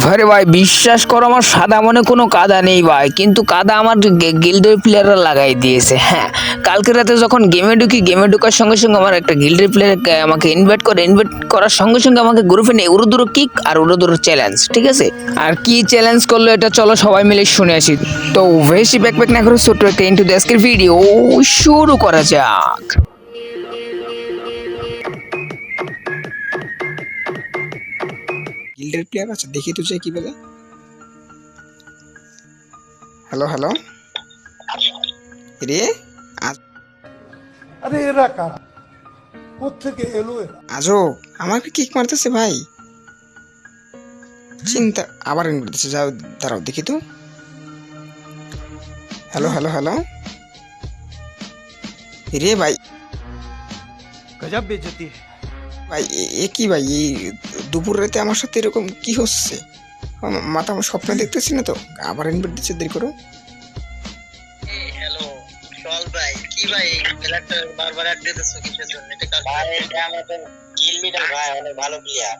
ভাই ভাই, বিশ্বাস করো, আমার সাদা মনে কোনো কাদা নেই ভাই। কিন্তু কাদা আমার গিল্ডের প্লেয়াররা লাগাই দিয়েছে হ্যাঁ। কালকে রাতে যখন গেমে ঢুকি গেমে ঢুকার সঙ্গে সঙ্গে আমার একটা গিল্ডের প্লেয়ার আমাকে ইনভাইট করে ইনভাইট করার সঙ্গে সঙ্গে আমাকে গ্রুপে নেই নিয়ে উড়োদুরো কিক আর উড়োদুরো চ্যালেঞ্জ ঠিক আছে? আর কি চ্যালেঞ্জ করল এটা চলো সবাই মিলে শুনে আসি। তো বেশি ব্যাক ব্যাক না করে ছোট্ট একটা ইন্টু আজকের ভিডিও শুরু করা যাক। গিল্ডের প্লেয়ার আছে? দেখি তো চাই কি বলে। হ্যালো হ্যালো রে আজ- আরে এরা কারা? কোথেকে এলো আজও আমাকে কিক মারতেছে ভাই। চিন্তা আবার ইনভাইট দিচ্ছে যাও দাঁড়াও দেখি তো। হ্যালো হ্যালো হ্যালো রে ভাই। গজব বেজতি। ভাই এ- কি ভাই? এই দুপুর রাতে আমার সাথে এরকম কি হচ্ছে? মাথা আমার স্বপ্ন দেখতেছি না তো। আবার ইনভাইট দিচ্ছে দেরি করো। হ্যালো চল ভাই কি ভাই? প্লেয়ারটা বারবার অ্যাড দিতেছো কিসের জন্য? এটা কাজ ভাই এটা আমাদের গিল লিডার ভাই অনেক ভালো প্লেয়ার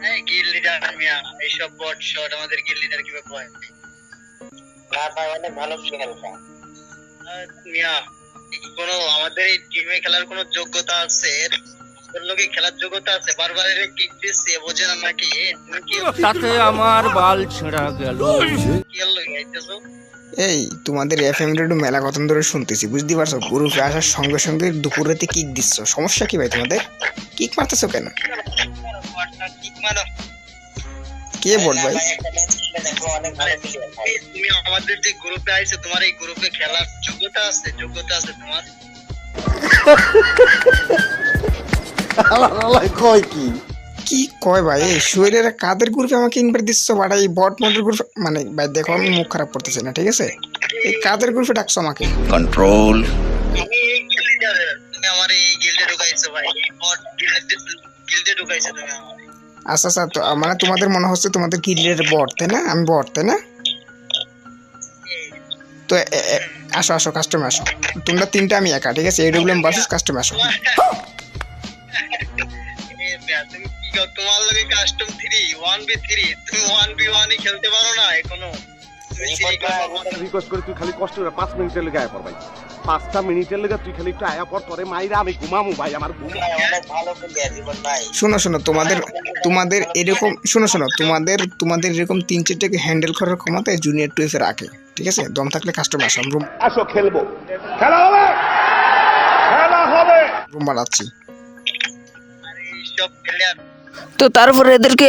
হ্যাঁ গিল লিডার মিয়া এইসব বট শট আমাদের গিল লিডার কীভাবে কয় না ভাই অনেক ভালো প্লেয়ার এটা। মিয়া কোনো আমাদের এই টিমে খেলার কোনো যোগ্যতা আছে? লোকে খেলার যোগ্যতা আছে বারবার এর কিক দিচ্ছে বোঝে না নাকি কি তাতে আমার বাল ছেঁড়া গেল। কি এই তোমাদের এফ এম রেডিও মেলা কতন ধরে শুনতেছি বুঝতে পারছ? গ্রুপে আসার সঙ্গে সঙ্গে দুপুর রাতে কিক দিচ্ছ। সমস্যা কি ভাই তোমাদের? কিক মারতেছো কেন? কে বল ভাই? তুমি আমাদের যে গ্রুপে আইছো তোমার এই গ্রুপে খেলার যোগ্যতা আছে যোগ্যতা আছে তোমার? কয় কি? কি কয় ভাই? এই শরীরের কাদের গ্রুপে আমাকে ইনভাইট দিচ্ছ? বাড়া এই বট মডেল গ্রুপে মানে ভাই দেখো আমি মুখ খারাপ করতেছি না ঠিক আছে? এই কাদের গ্রুপে ডাকছো আমাকে? কন্ট্রোল আমি তুমি আমার এই গিল্ডে ঢুকাইছো ভাই। বট গিল্ডে গিল্ডে ঢুকাইছো তুমি আচ্ছা আচ্ছা তো মানে তোমাদের মনে হচ্ছে তোমাদের কিলের বট তাই না? আমি বট তাই না? তো আসো আসো কাস্টমে আসো। তোমরা তিনটা আমি একা ঠিক আছে? এডব্লিউএম ভার্সেস কাস্টমে আসো। তোমার লগে কাস্টম 3 1v3 তুমি 1v1 ই খেলতে পারো না এখনও। রিকোয়েস্ট করে তুই খালি কষ্ট করে পাঁচ মিনিটের লেগে আয়া পর ভাই। পাঁচটা মিনিটের লেগে তুই খালি একটু আয়া পর তোরে মাইরা আমি ঘুমামু ভাই আমার ঘুম অনেক ভালো প্লেয়ার জীবন ভাই। শোনো শোনো তোমাদের তোমাদের এরকম শোনো শোনো তোমাদের তোমাদের এরকম তিন চারটাকে হ্যান্ডেল করার ক্ষমতা জুনিয়র টুয়েলভে রাখে ঠিক আছে? দম থাকলে কাস্টমে আসো রুম আসো খেলব। খেলা হবে! খেলা হবে! রুম বানাচ্ছি। এইসব প্লেয়ার তো তারপরে এদেরকে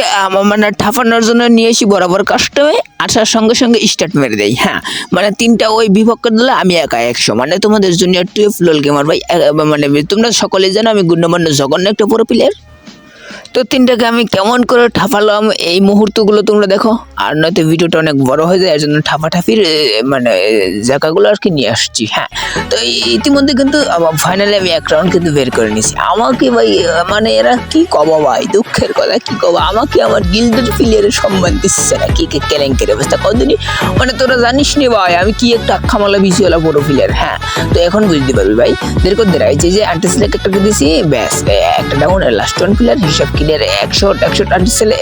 মানে ঠাপানোর জন্য নিয়ে এসি বরাবর কাস্টমে আসার সঙ্গে সঙ্গে স্টার্ট মেরে দেয়। হ্যাঁ মানে তিনটা ওই বিভক্ত দিলে আমি একা একশো। মানে তোমাদের জুনিয়র টুয়েলভ লোল গেমার ভাই মানে তোমরা সকলে জানো আমি গুণ্যমান্য জঘন্য একটা বড় প্লেয়ার তো তিনটাকে আমি কেমন করে ঠাপালাম এই মুহূর্তগুলো তোমরা দেখো। আর নয়তো ভিডিওটা অনেক বড় হয়ে যায় এর জন্য ঠাপাঠাপির মানে জায়গাগুলো আর কি নিয়ে আসছি হ্যাঁ। তো ইতিমধ্যে কিন্তু ফাইনালি আমি এক রাউন্ড কিন্তু বের করে নিয়েছি। আমাকে ভাই মানে এরা কি কব ভাই, দুঃখের কথা, কি কব? আমাকে আমার গিল্ডের প্লেয়ারের সম্মান দিচ্ছে না, কি কেলেঙ্কের অবস্থা, কতদিনই? মানে তোরা জানিস নি ভাই, আমি কি একটা আক্ষামালা বিশিওয়ালা বড় প্লেয়ার হ্যাঁ। তো এখন বুঝতে পারবি ভাই দেখো দেখাইছে যে আন্টিসেলেক একটা দিয়েছি ব্যাস একটা ডাউন লাস্ট ওয়ান প্লেয়ার হিসাব ক্লিয়ার একশো একশো আন্টিসেলে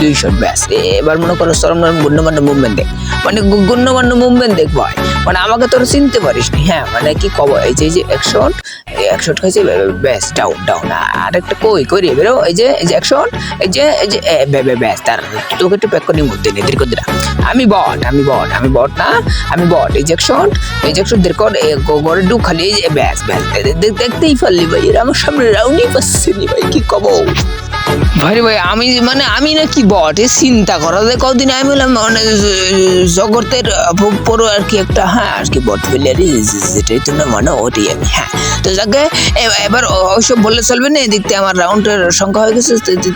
দুই শট ব্যাস। এবার মনে করো সরম গণ্যমান্য মুভমেন্ট দেখ মানে গণ্যমান্য মুভমেন্ট দেখ ভাই মানে আমাকে তোরা চিনতে পারিস নি। হ্যাঁ মানে কি কব, এই যে এই যে একশো একশো হয়েছে ব্যাস ডাউন ডাউন আর একটা কই করি বেরো, এই যে এই যে একশো, এই যে এই যে ব্যাস তার তোকে একটু প্যাক করে মধ্যে নেই দিলাম আমি বট আমি বট আমি বট না, আমি বট। এই যে একশো, এই যে গড়ে ডু খালি যে, ব্যাস ব্যাস। দেখতেই পারলি ভাই, এরা আমার সামনে রাউন্ডই পাচ্ছে নি ভাই, কি কব? ভাই ভাই, আমি মানে আমি নাকি বট? চিন্তা করা। যায় কদিন আমি বললাম মানে জগতের পরো আর কি একটা হ্যাঁ আর কি বট প্লেয়ারই যেটাই তো না মানে ওটাই আমি হ্যাঁ। তো যাকে এবার ওইসব বললে চলবে না, এদিক থেকে আমার রাউন্ডের সংখ্যা হয়ে গেছে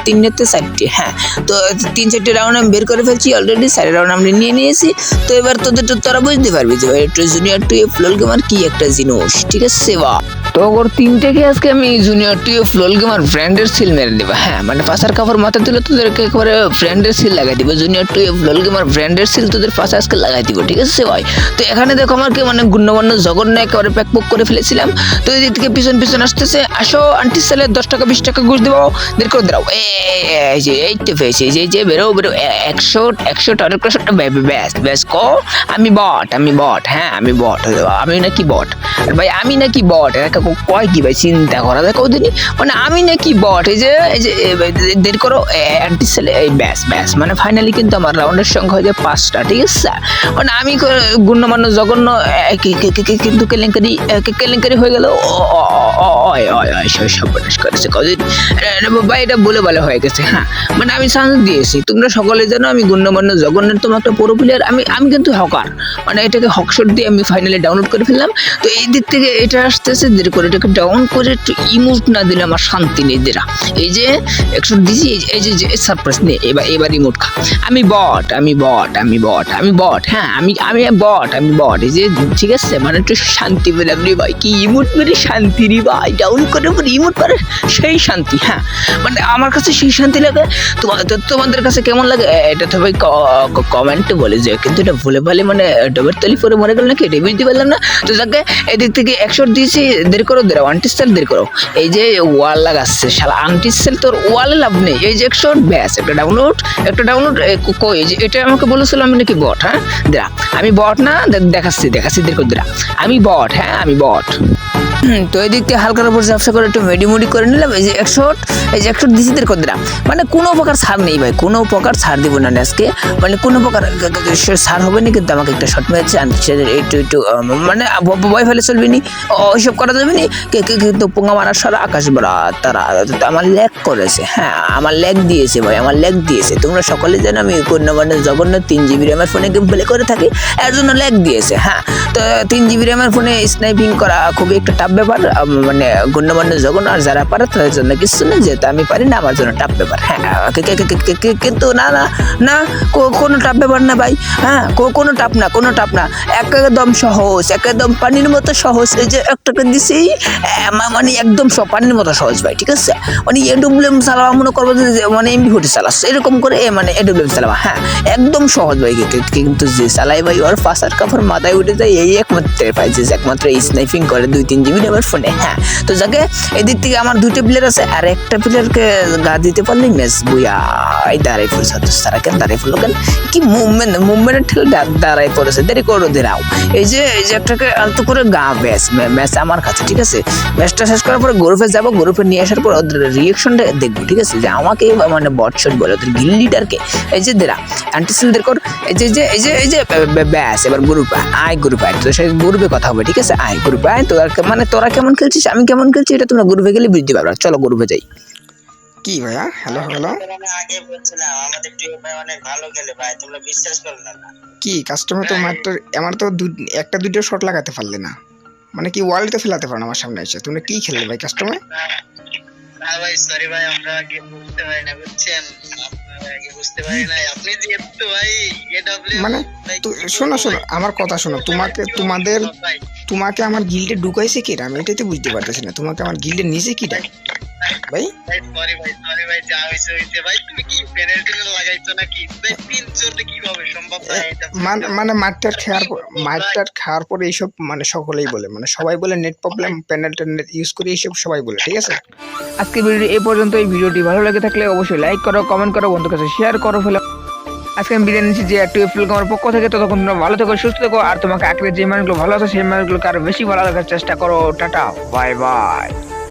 তিনটে চারটে হ্যাঁ। তো তিন চারটে রাউন্ড আমি বের করে ফেলছি অলরেডি চারি রাউন্ড আমি নিয়ে নিয়েছি। তো এবার তোদের তো, তোরা বুঝতে পারবি যে ভাই, একটু জুনিয়র টু ফ্লোল গেমার কি একটা জিনিস, ঠিক আছে, বা? তো ওর তিনটেকে আজকে আমি জুনিয়র টু ফ্লোল গেমার ব্র্যান্ডের সিল মেরে দেবো? হ্যাঁ মানে পাশার কাপড় মাথা দিলে তোদেরকে একেবারে ব্র্যান্ডের সিল লাগাই দিব। জুনিয়র টু লল গেমার ব্র্যান্ডের সিল তোদের পাশে আজকে লাগাই দিব, ঠিক আছে, ভাই? তো এখানে দেখো আমার কি মানে গুণ্যমান্য জঘন্য একেবারে প্যাক পুক করে ফেলেছিলাম। তো এদিক থেকে পিছন পিছন আসতেছে, আসো আন্টি সেলে দশ টাকা, বিশ টাকা ঘুষ দেবো দের করে দাও এই যে, এই তো পেয়েছি যে যে, বেরো বেরো। একশো একশো টাকা ব্যাস ব্যাস, কো? আমি বট আমি বট হ্যাঁ আমি বট আমি নাকি বট ভাই, আমি নাকি বট এরা কয় কি ভাই, চিন্তা করা, দেখো দিনই মানে আমি নাকি বট এই যে এই যে দের করো অ্যান্টি সেলে এই ব্যাস ব্যাস। মানে ফাইনালি কিন্তু আমার রাউন্ডের সংখ্যা হয়ে যায় পাঁচটা, ঠিক আছে? মানে আমি গুণ্যমান্য জঘন্য কিন্তু কেলেঙ্কারি কেলেঙ্কারি হয়ে গেল অয় অয় অয় সর্বনাশ করেছে। কদিন ভাই এটা বলে বলে হয়ে গেছে হ্যাঁ? মানে আমি চান্স দিয়েছি। তোমরা সকলে জানো আমি গুণ্যমান্য জঘন্যের তোমার একটা পুরো প্লেয়ার আমি আমি কিন্তু হকার। মানে এটাকে হকশট দিয়ে আমি ফাইনালি ডাউনলোড করে ফেললাম। তো এই দিক থেকে এটা আসতেছে দেরি করে এটাকে ডাউন করে একটু ইমোট না দিলে আমার শান্তি নেই, দেরা। এই যে একশো দিছি, এই যে- সারপ্রাইজ নে, এবার এবার ইমোট খা। আমি বট আমি বট আমি বট আমি বট হ্যাঁ আমি আমি বট আমি বট এই যে, ঠিক আছে মানে একটু শান্তি পেলাম রে ভাই, কি ইমোট মেরে শান্তি রে ভাই ডাউন করে পরে ইমোট পারে সেই শান্তি হ্যাঁ মানে আমার কাছে সেই শান্তি লাগে। তোমা- তো তোমাদের কাছে কেমন লাগে? এটা তো ভাই কমেন্টে বলে যে কিন্তু এটা ভুলে ভালে মানে ডবের তলি পরে মরে গেল নাকি, এটা বুঝতে পারলাম না। তো যাকে এদিক থেকে একশো দিয়েছি দেরি করো দেরাও আন্টি সেল দেরি করো। এই যে ওয়াল লাগাচ্ছে, শালা, আন্টি সেল তোর ওয়ালে লাভ নেই এই যে একশো ব্যাস একটা ডাউনলোড একটা ডাউনলোড কই যে এটা আমাকে বলেছিল আমি নাকি বট হ্যাঁ দেরা আমি বট না দেখাচ্ছি দেখাচ্ছি দেখো দেরা আমি বট হ্যাঁ আমি বট তো এই দিক থেকে হালকার উপর ব্যবসা করে একটু মেডি মুডি করে নিলাম এই যে একশো এই যে একশো দিসিদের করে দিলাম মানে কোনো প্রকার ছাড় নেই ভাই কোনো প্রকার ছাড় দিব না আজকে মানে কোনো প্রকার ছাড় হবে না কিন্তু আমাকে একটা শর্ট মেরেছে আমি একটু একটু মানে বয় ফেলে চলবে নি ওইসব করা যাবে নি কিন্তু পোঙা মারার সারা আকাশ বড়া তারা আমার ল্যাগ করেছে হ্যাঁ আমার ল্যাগ দিয়েছে ভাই, আমার ল্যাগ দিয়েছে। তোমরা সকলে যেন আমি গণ্যমান্য জঘন্য তিন জিবি র্যামের ফোনে গেম প্লে করে থাকি, এর জন্য ল্যাগ দিয়েছে হ্যাঁ। তো তিন জিবি র্যামের ফোনে স্নাইপিং করা খুবই একটা টাফ ব্যাপার মানে গণ্যমান্য জঘন্য, আর যারা পারে তাদের জন্য কিছু না, যেহেতু আমি পারি না, আমার জন্য টাফ ব্যাপার হ্যাঁ। কিন্তু না না না কোনো টাফ ব্যাপার না ভাই হ্যাঁ কোনো টাপ না, কোনো টাপ না। একদম সহজ একদম পানির মতো সহজ, এই যে একটাকে দিছি মানে একদম পানির মতো সহজ ভাই, ঠিক আছে? মানে এডব্লিউএম চালাবা, মনে করব যে মানে এমবি ফোর্টি চালাচ্ছে এরকম করে এ মানে এডব্লিউএম চালাবা। হ্যাঁ একদম সহজ ভাই কিন্তু যে চালাই ভাই, ওর ফাঁসার কাপড় মাথায় উঠে যায়, এই একমাত্র পাই যে একমাত্র স্নাইপিং করে দুই, তিন জিবি আমার ফোনে হ্যাঁ তো যাকে এদিক থেকে আমার দুইটা প্লেয়ার আছে, আর একটা প্লেয়ারকে গা দিতে পারলেই ম্যাচ বুয়া, এই দাঁড়াই পড়েছে। সারা কেন দাঁড়াই পড়ল কেন? কি মুভমেন্ট মুভমেন্টের ঠেলে দাঁড়াই পড়েছে। দেরি করো দেরাও এই যে এই যে একটাকে আলতো করে গা ব্যাস ম্যাচ আমার কাছে, ঠিক আছে? ম্যাচটা শেষ করার পরে গ্রুপে যাব গ্রুপে নিয়ে আসার পর ওদের রিয়েকশনটা দেখব। ঠিক আছে? যে আমাকে মানে বটশট বলে ওদের গিল লিডারকে এই যে দেরা অ্যান্টিসিলদের কর এই যে যে এই যে এই যে ব্য- ব্য- ব্যাস এবার গ্রুপ আয় গ্রুপ আয় তোর সাথে গ্রুপে কথা হবে ঠিক আছে? আয় গ্রুপে আয় তোরা মানে তোরা কেমন খেলছিস আমি কেমন খেলছি এটা তোমরা গ্রুপে গেলে বুঝতে পারবে। চলো গ্রুপে যাই। কি ভাইয়া? হ্যালো হ্যালো আমি আগে বলছিলাম আমাদের টিম ভাই অনেক ভালো খেলে ভাই তোমরা বিশ্বাস করলে না। কি কাস্টমার তো আমার তো আমার তো দু- একটা দুটো শট লাগাতে পারলে না। মানে কি ওয়ার্ল্ড তো ফেলাতে পারো আমার সামনে এসে? তুমি কি খেললে ভাই কাস্টমার না ভাই সরি ভাই আমরা আগে বুঝতে পারি না বুঝছেন? বুঝতে পারি না আপনি যেহেতু ভাই মানে শোনো শোনো আমার কথা শোনো তোমাকে তোমাদের তোমাকে আমার গিল্ডে ঢুকাইছে কিরা আমি এটাই তো বুঝতে পারতেছি না। তোমাকে আমার গিল্ডে নিচে কিরা ভাই? ভাই সরি ভাই সরি ভাই যা হয়েছে হয়েছে ভাই। তুমি কি পেনাল্টি লাগাইছো নাকি? ভাই তিন জোরে কীভাবে সম্ভব ভাই এটা? মানে মানে মাঠটার খাওয়ার পর মাঠটার খাওয়ার পরে এইসব মানে সকলেই বলে। মানে সবাই বলে নেট প্রবলেম প্যানেলটা নেট ইউজ করে এইসব সবাই বলে ঠিক আছে? আজকে ভিডিও এই পর্যন্ত এই ভিডিওটি ভালো লাগে থাকলে অবশ্যই লাইক করো কমেন্ট করো বন্ধুর কাছে শেয়ার করো ফেলে। আজকে আমি বিদায় নিচ্ছি যে একটু এপ্রিল আমার পক্ষ থেকে। ততক্ষণ তোমরা ভালো থেকো, সুস্থ থেকো, আর তোমাকে আঁকড়ে যে মানুষগুলো ভালো আছে সেই মানুষগুলোকে আরও বেশি ভালো রাখার চেষ্টা করো। Tata bye bye